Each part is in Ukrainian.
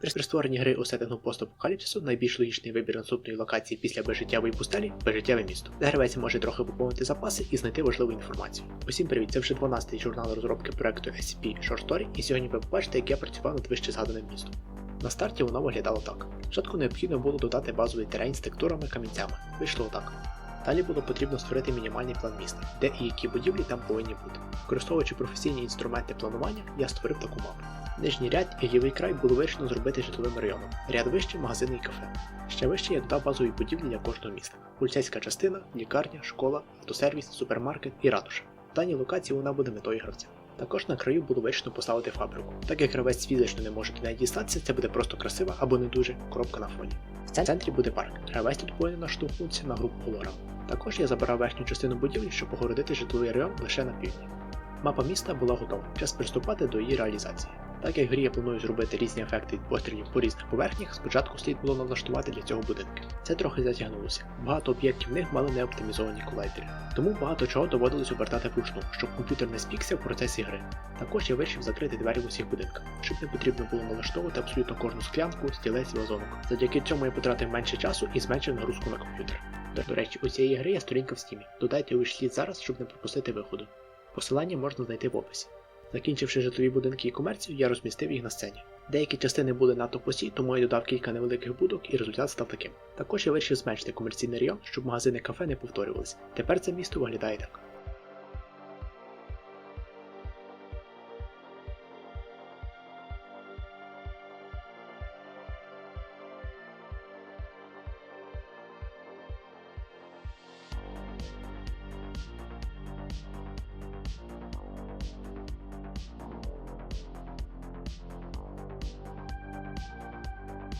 При створенні гри у сеттингу постапокаліпсису найбільш логічний вибір наступної локації після безжиттєвої пустелі безжиттєве місто, де гравець може трохи поповнити запаси і знайти важливу інформацію. Усім привіт! Це вже 12-й журнал розробки проекту SCP Short Story, і сьогодні ви побачите, як я працював над вище згаданим містом. На старті воно виглядало так. Спочатку необхідно було додати базовий терен з текстурами камінцями. Вийшло так. Далі було потрібно створити мінімальний план міста, де і які будівлі там повинні бути. Використовуючи професійні інструменти планування, я створив таку мапу. Нижній ряд і лівий край було вирішено зробити житловим районом. Ряд вище магазини і кафе. Ще вище я додав базові будівлі для кожного міста: поліцейська частина, лікарня, школа, автосервіс, супермаркет і ратуша. В даній локації вона буде метою гравця. Також на краю було вирішено поставити фабрику. Так як гравець фізично не може до неї дістатися, це буде просто красива або не дуже коробка на фоні. В центрі буде парк. Гравець тут повинен наштовхнутися на групу голора. Також я забирав верхню частину будівлі, щоб огородити житловий район лише на півдні. Мапа міста була готова, час приступати до її реалізації. Так як в грі я планую зробити різні ефекти від пострілів по різних поверхнях, спочатку слід було налаштувати для цього будинки. Це трохи затягнулося. Багато об'єктів в них мали неоптимізовані колайдери, тому багато чого доводилось обертати вручну, щоб комп'ютер не спікся в процесі гри. Також я вирішив закрити двері в усіх будинках, щоб не потрібно було налаштовувати абсолютно кожну склянку, стілець і вазонок. Завдяки цьому я потратив менше часу і зменшив нагрузку на комп'ютер. До, речі, у цієї гри є сторінка в стімі. Додайте у слід зараз, щоб не пропустити виходу. Посилання можна знайти в описі. Закінчивши житлові будинки і комерцію, я розмістив їх на сцені. Деякі частини були надто посі, тому я додав кілька невеликих будок і результат став таким. Також я вирішив зменшити комерційний район, щоб магазини кафе не повторювалися. Тепер це місто виглядає так.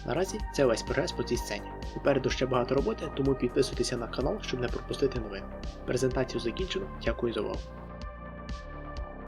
Наразі це весь прогрес по цій сцені. Попереду ще багато роботи, тому підписуйтеся на канал, щоб не пропустити новини. Презентацію закінчено. Дякую за увагу.